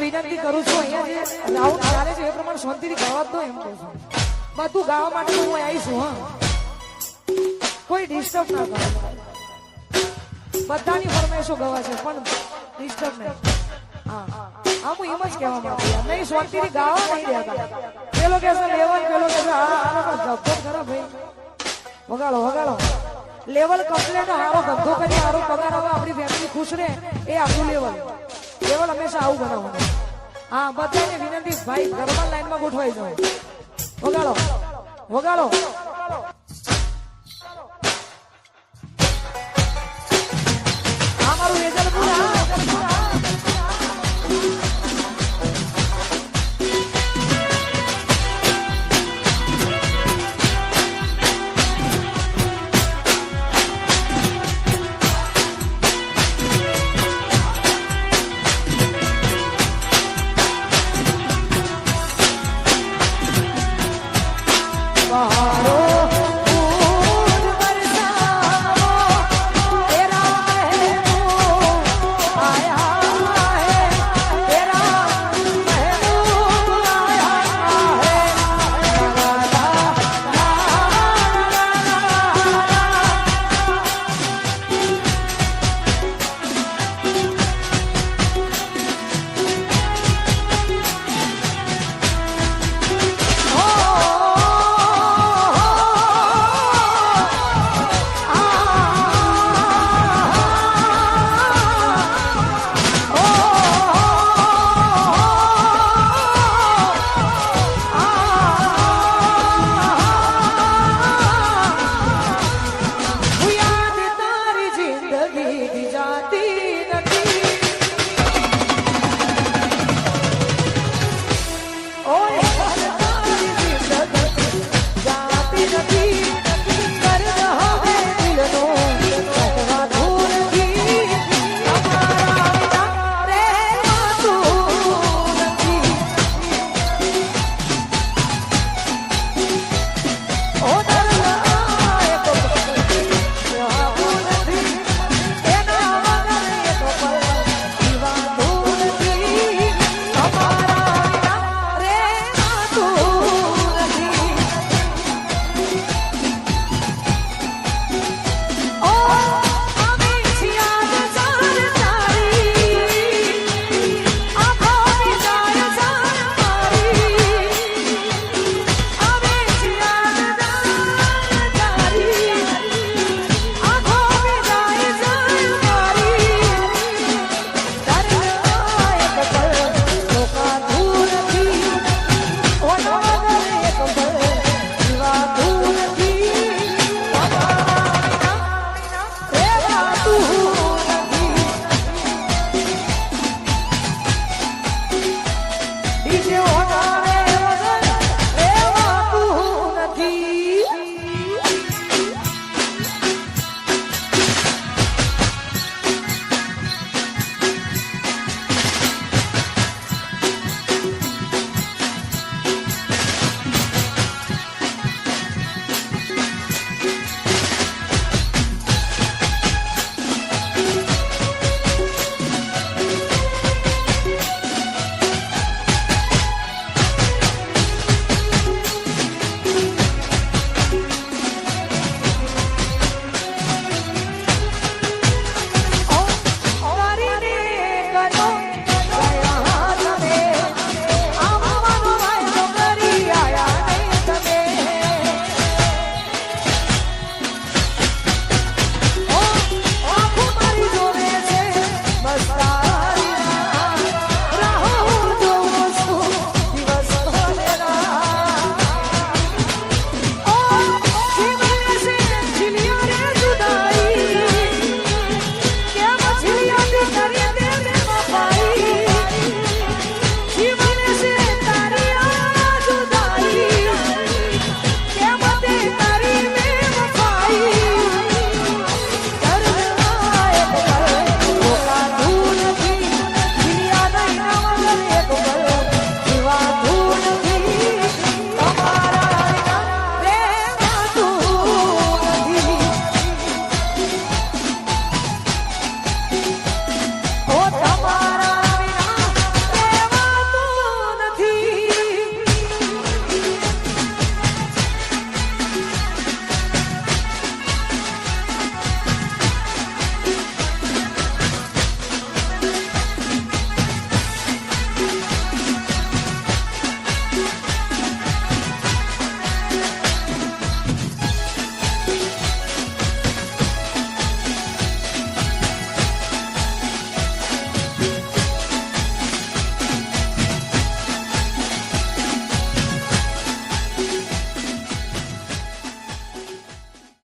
વિનંતી કરું છું અહીંયા જે રાઉન્ડ ચાલે છે ગાવા માટે હું આવીશ હા. કોઈ ડિસ્ટર્બ ના બધાની ફરમાઈશો ગવા છે, પણ ડિસ્ટર્બ નહીં. હા. હા, હું એમ જ કહેવા માંગુ ગાવા ભાઈ. વગાડો વગાડો. લેવલ કમ્પ્લેટ હારો ધંધો કરી, હારો પગાર. આવે આપણી ફેમિલી ખુશ રહે એ આપણું લેવલ લેવલ હંમેશા આવું બનાવવાનું. હા, બધાને વિનંતી, ભાઈ, ગરબા લાઈનમાં ગોઠવાઈ જાય વગાડો. વગાડો. जाती तू